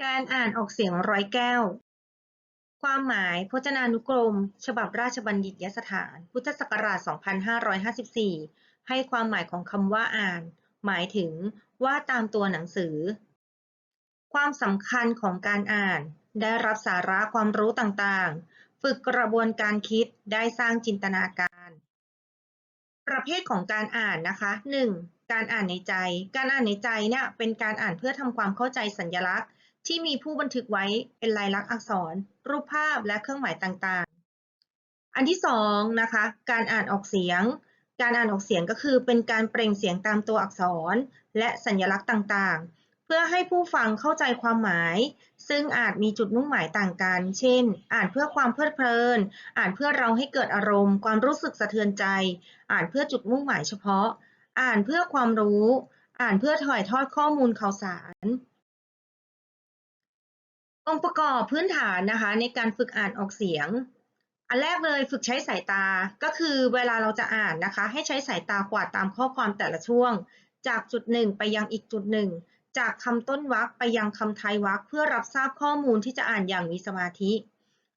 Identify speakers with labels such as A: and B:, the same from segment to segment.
A: การอ่านออกเสียงร้อยแก้ว ความหมายพจนานุกรม ฉบับราชบัณฑิตยสถาน พุทธศักราช 2554 ให้ความหมายของคำว่าอ่าน หมายถึงว่าตามตัวหนังสือ ความสำคัญของการอ่าน ได้รับสาระความรู้ต่างๆ ฝึกกระบวนการคิดได้สร้างจินตนาการ ประเภทของการอ่านนะคะ 1. การอ่านในใจ การอ่านในใจเนี่ยเป็นการอ่านเพื่อทำความเข้าใจสัญลักษณ์ ที่มีผู้บันทึกไว้เป็นลายลักษณ์อักษร รูปภาพและเครื่องหมายต่างๆ อันที่สองนะคะการอ่านออกเสียง การอ่านออกเสียงก็คือเป็นการเปล่งเสียงตามตัวอักษร และสัญลักษณ์ต่างๆ เพื่อให้ผู้ฟังเข้าใจความหมาย ซึ่งอาจมีจุดมุ่งหมายต่างกัน เช่น อ่านเพื่อความเพลิดเพลิน อ่านเพื่อเราให้เกิดอารมณ์ ความรู้สึกสะเทือนใจ อ่านเพื่อจุดมุ่งหมายเฉพาะ อ่านเพื่อความรู้ อ่านเพื่อถ่ายทอดข้อมูลข่าวสาร องค์ประกอบพื้นฐานนะคะ ในการฝึกอ่านออกเสียง อันแรกเลยฝึกใช้สายตา ก็คือเวลาเราจะอ่านนะคะ ให้ใช้สายตากวาดตามข้อความแต่ละช่วง จากจุดหนึ่งไปยังอีกจุดหนึ่งจากคำต้นวรรคไปยังคำท้ายวรรคเพื่อรับทราบข้อมูลที่จะอ่านอย่างมีสมาธิ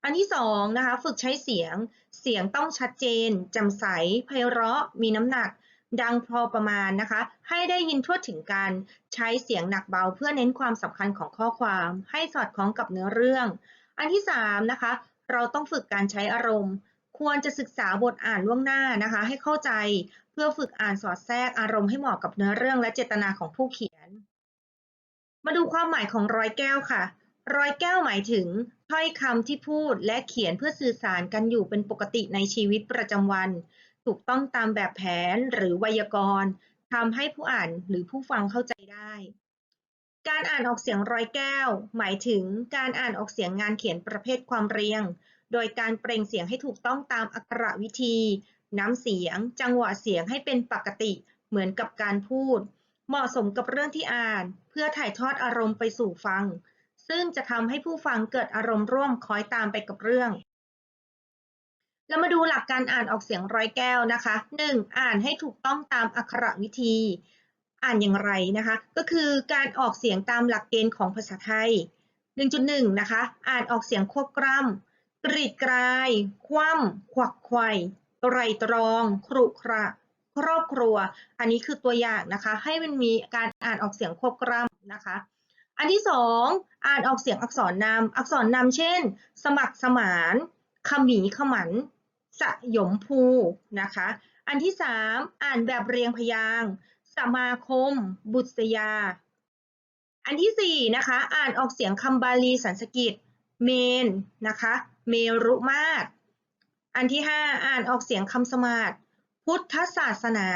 A: อันที่สองนะคะ ฝึกใช้เสียง เสียงต้องชัดเจนจ่มใสไพเราะ มีน้ำหนัก ดังพอประมาณนะคะ ให้ได้ยินทั่วถึงกันใช้เสียงหนักเบา เพื่อเน้นความสำคัญของข้อความ ให้สอดคล้องกับเนื้อเรื่อง อันที่สามนะคะ เราต้องฝึกการใช้อารมณ์ ควรจะศึกษาบทอ่านล่วงหน้านะคะ ให้เข้าใจเพื่อฝึกอ่านสอดแทรกอารมณ์ให้เหมาะกับเนื้อเรื่องและเจตนาของผู้เขียน มาดูความหมายของร้อยแก้วค่ะร้อยแก้วหมายถึงถ้อยคำที่พูดและเขียนเพื่อสื่อสารกันอยู่เป็นปกติในชีวิตประจำวัน ถูกต้องตามแบบแผนหรือไวยากรณ์ทำให้ผู้อ่านหรือผู้ฟังเข้าใจได้ การอ่านออกเสียงร้อยแก้ว หมายถึงการอ่านออกเสียงงานเขียนประเภทความเรียง โดยการเปล่งเสียงให้ถูกต้องตามอักขระวิธี น้ำเสียง จังหวะเสียงให้เป็นปกติ เหมือนกับการพูด เหมาะสมกับเรื่องที่อ่าน เพื่อถ่ายทอดอารมณ์ไปสู่ฟัง ซึ่งจะทำให้ผู้ฟังเกิดอารมณ์ร่วมคอยตามไปกับเรื่อง เรามาดูหลักการอ่านออกเสียงร้อยแก้วนะคะ 1. อ่านให้ถูกต้องตามอักขระวิธี อ่านอย่างไรนะคะ ก็คือการออกเสียงตามหลักเกณฑ์ของภาษาไทย 1.1 นะคะ อ่านออกเสียงควบกล้ำกรีดกราย คว่ำขวักไขว่ไตรตรอง ครุขระครอบครัว อันนี้คือตัวอย่างนะคะ ให้มันมีการอ่านออกเสียงควบกล้ำนะคะ อันที่สองอ่านออกเสียงอักษรนำอักษรนำเช่น สมัครสมานขมีขมัน สยมภูนะคะ อันที่สามอ่านแบบเรียงพยางค์สมาคม บุษยา อันที่สี่นะคะ อ่านออกเสียงคำบาลีสันสกฤตเมนนะคะ เมรุมาตรอันที่ห้าอ่านออกเสียงคำสมาธิพุทธศาสนา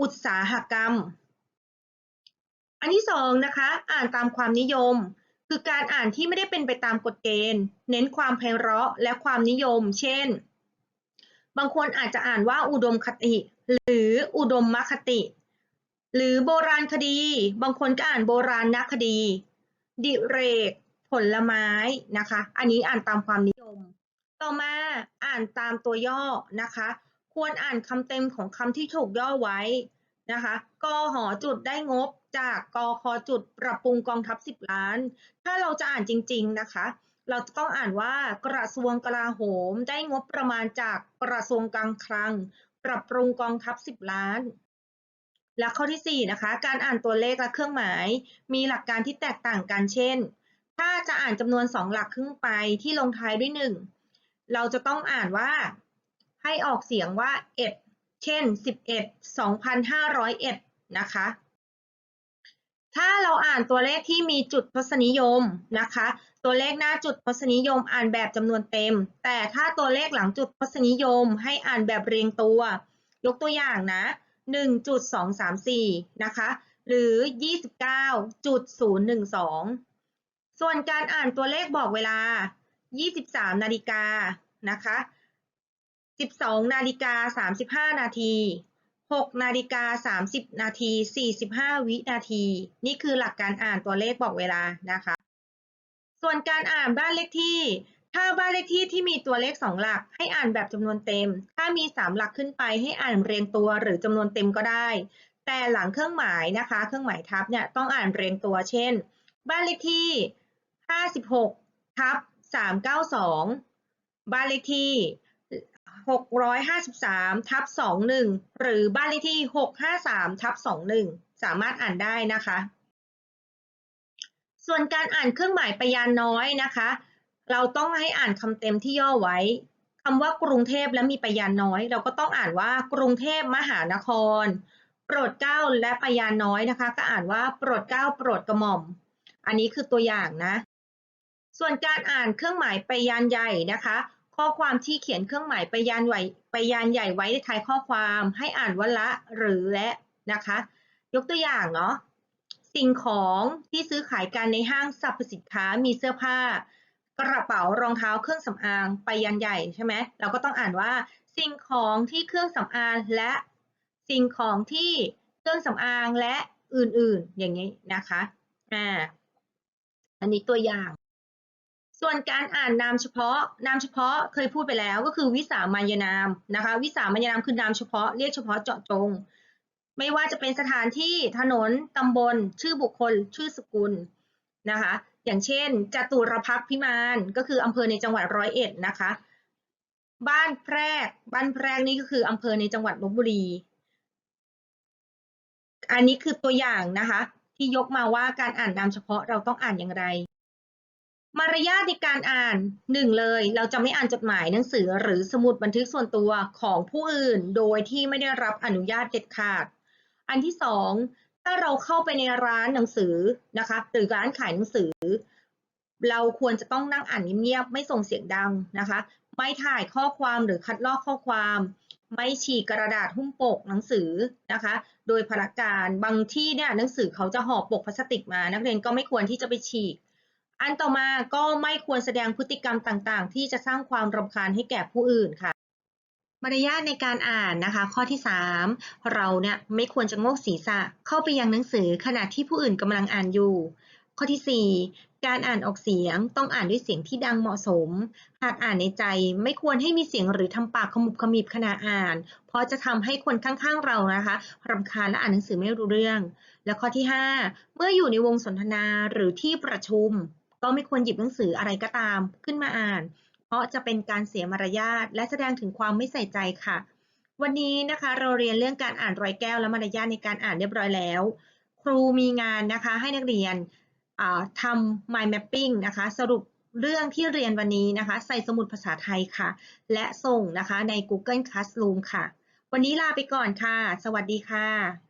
A: อุตสาหกรรม อันที่สองนะคะ อ่านตามความนิยม คือการอ่านที่ไม่ได้เป็นไปตามกฎเกณฑ์ เน้นความไพเราะและความนิยม เช่น บางคนอาจจะอ่านว่าอุดมคติ หรืออุดมมคติ หรือโบราณคดี บางคนก็อ่านโบราณนคดี ดิเรก ผลไม้นะคะ อันนี้อ่านตามความนิยม ต่อมาอ่านตามตัวย่อนะคะ ควรอ่านคำเต็มของคำที่ถูกย่อไว้นะคะกหอจุดได้งบจากกคจุดปรับปรุงกองทัพ 10 ล้าน ถ้าเราจะอ่านจริง ๆ นะคะ เราจะต้องอ่านว่ากระทรวงกลาโหมได้งบประมาณจากกระทรวงการคลัง ปรับปรุงกองทัพ 10 ล้าน และข้อที่ 4 นะคะ การอ่านตัวเลขและเครื่องหมาย มีหลักการที่แตกต่างกันเช่น ถ้าจะอ่านจำนวน 2 หลักขึ้นไปที่ลงท้ายด้วย 1 เราจะต้องอ่านว่า ให้ออกเสียงว่า เอ็ด เช่น 11 2,501 นะคะ ถ้าเราอ่านตัวเลขที่มีจุดทศนิยมนะคะ ตัวเลขหน้าจุดทศนิยมอ่านแบบจำนวนเต็ม แต่ถ้าตัวเลขหลังจุดทศนิยมให้อ่านแบบเรียงตัว ยกตัวอย่างนะ 1.234 นะคะ หรือ 29.012 ส่วนการอ่านตัวเลขบอกเวลา 23 นาฬิกานะคะ 12 นาฬิกา 35 นาที 6นาฬิกา30 นาที 45 วินาที นี่คือหลักการอ่านตัวเลขบอกเวลานะคะ ส่วนการอ่านบ้านเลขที่ ถ้าบ้านเลขที่ที่มีตัวเลข 2 หลัก ให้อ่านแบบจำนวนเต็ม ถ้ามี 3 หลักขึ้นไปให้อ่านเรียงตัวหรือจำนวนเต็มก็ได้ แต่หลังเครื่องหมายนะคะ เครื่องหมายทับเนี่ยต้องอ่านเรียงตัว เช่น บ้านเลขที่ 56ทับ392 บ้านเลขที่ 653ทับ21 หรือบ้านเลขที่ 653ทับ21 สามารถอ่านได้นะคะ ส่วนการอ่านเครื่องหมายพยานน้อยนะคะ เราต้องให้อ่านคำเต็มที่ย่อไว้คำว่ากรุงเทพและมีพยานน้อย เราก็ต้องอ่านว่ากรุงเทพมหานคร โปรดเกล้าและพยานน้อยนะคะ ก็อ่านว่าโปรดเกล้าโปรดกระหม่อม อันนี้คือตัวอย่างนะ ส่วนการอ่านเครื่องหมายปยานใหญ่นะคะ ข้อความที่เขียนเครื่องหมายไปยานใหญ่ไปยานใหญ่ไว้ในท้ายข้อความให้อ่านว่าละหรือและนะคะ ยกตัวอย่างเนาะสิ่งของที่ซื้อขายกันในห้างสรรพสินค้ามีเสื้อผ้า กระเป๋ารองเท้าเครื่องสำอางไปยันใหญ่ใช่ไหมเราก็ต้องอ่านว่า สิ่งของที่เครื่องสำอางและสิ่งของที่เครื่องสำอางและอื่นๆ อย่างนี้นะคะอ่าอันนี้ตัวอย่าง ส่วนการอ่านนามเฉพาะ นามเฉพาะเคยพูดไปแล้วก็คือวิสามัญนามนะคะ วิสามัญนามคือนามเฉพาะเรียกเฉพาะเจาะจง ไม่ว่าจะเป็นสถานที่ถนนตำบล ชื่อบุคคล ชื่อสกุลนะคะ อย่างเช่นจตุรพักพิมานก็คืออำเภอในจังหวัดร้อยเอ็ดนะคะ บ้านแพรกบ้านแพรกนี่ก็คืออำเภอในจังหวัดลบบุรี อันนี้คือตัวอย่างนะคะ ที่ยกมาว่าการอ่านนามเฉพาะเราต้องอ่านอย่างไร มารยาทในการอ่านหนึ่งเลย เราจะไม่อ่านจดหมายหนังสือหรือสมุดบันทึกส่วนตัวของผู้อื่น โดยที่ไม่ได้รับอนุญาตเด็ดขาด อันที่สองถ้าเราเข้าไปในร้านหนังสือนะคะหรือร้านขายหนังสือ เราควรจะต้องนั่งอ่านเงียบๆไม่ส่งเสียงดังนะคะ ไม่ถ่ายข้อความหรือคัดลอกข้อความ ไม่ฉีกกระดาษหุ้มปกหนังสือนะคะ โดยพนักงานบางที่เนี่ยหนังสือเขาจะห่อปกพลาสติกมา นักเรียนก็ไม่ควรที่จะไปฉีก อันต่อมาก็ไม่ควรแสดงพฤติกรรมต่างๆ ที่จะสร้างความรำคาญให้แก่ผู้อื่นค่ะ มารยาทในการอ่านนะคะ ข้อที่ 3 เราเนี่ยไม่ควรจะโงกศีรษะเข้าไปยังหนังสือขณะที่ผู้อื่นกำลังอ่านอยู่ ข้อที่ 4 การอ่านออกเสียงต้องอ่านด้วยเสียงที่ดังเหมาะสม หากอ่านในใจไม่ควรให้มีเสียงหรือทำปากขมุบขมิบขณะอ่าน เพราะจะทำให้คนข้างๆเรานะคะรำคาญและอ่านหนังสือไม่รู้เรื่อง และข้อที่ 5 เมื่ออยู่ในวงสนทนาหรือที่ประชุม ก็ไม่ควรหยิบหนังสืออะไรก็ตามขึ้นมาอ่าน เพราะจะเป็นการเสียมารยาทและแสดงถึงความไม่ใส่ใจค่ะ วันนี้นะคะเราเรียนเรื่องการอ่านรอยแก้วและมารยาทในการอ่านเรียบร้อยแล้ว ครูมีงานนะคะให้นักเรียนทำ mind mapping นะคะ สรุปเรื่องที่เรียนวันนี้นะคะ ใส่สมุดภาษาไทยค่ะ และส่งนะคะใน Google Classroom ค่ะ วันนี้ลาไปก่อนค่ะ สวัสดีค่ะ